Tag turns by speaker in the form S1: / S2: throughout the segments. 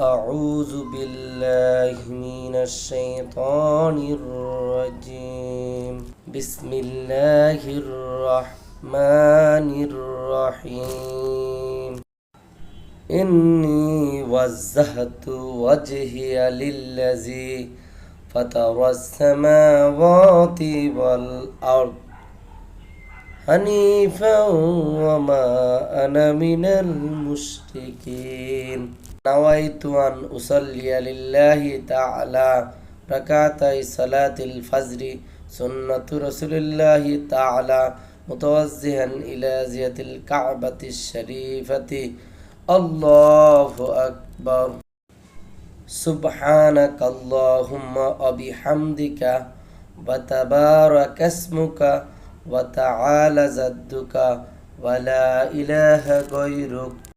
S1: أعوذ بالله من الشيطان الرجيم. بسم الله الرحمن الرحيم. إني وجهت وجهي للذي فطر السماوات والأرض حنيفا وما أنا من المشركين. نويت أن أصلي لله تعالى ركعتي صلاة الفجر سنة رسول الله تعالى متوجها إلى زية الكعبة الشريفة. الله أكبر. سبحانك اللهم وبحمدك وتبارك اسمك وتعالى جدك ولا إله غيرك.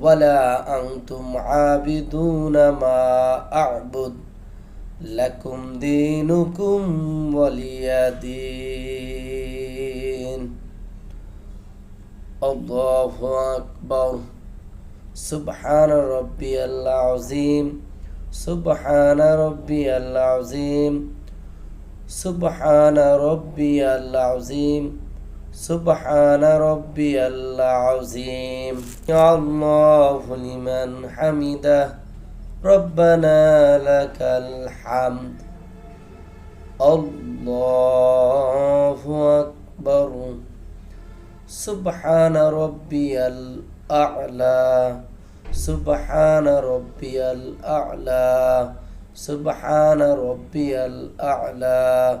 S1: ولا أنتم عابدون ما أعبد. لكم دينكم ولي دين. الله أكبر. سبحان ربي العظيم. سبحان ربي العظيم. سبحان ربي العظيم. سبحان ربي العظيم. يا الله لمن حمده. ربنا لك الحمد. الله أكبر. سبحان ربي الأعلى. سبحان ربي الأعلى. سبحان ربي الأعلى.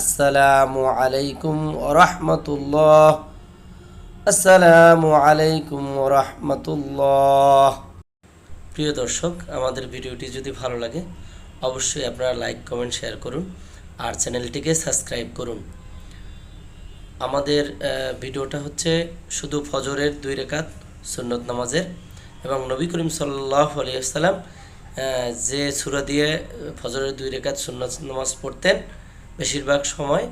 S1: আসসালামু আলাইকুম রহমতুল্লাহ আসসালামু আলাইকুম রহমতুল্লাহ প্রিয় দর্শক, আমাদের ভিডিওটি যদি ভালো লাগে, অবশ্যই আপনারা লাইক, কমেন্ট, শেয়ার করুন আর চ্যানেলটিকে সাবস্ক্রাইব করুন। আমাদের ভিডিওটা হচ্ছে শুধু ফজরের দুই রেখাত সুন্নত নামাজের এবং নবী করিম সাল্লাহ আলিয়াল্লাম যে সুরা দিয়ে ফজরের দুই রেখাত সুন্নত নামাজ পড়তেন বেশিরভাগ সময়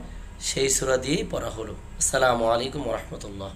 S1: সেই সুরা দিয়েই পড়া হলো। আসসালামু আলাইকুম রহমতুল্লাহ।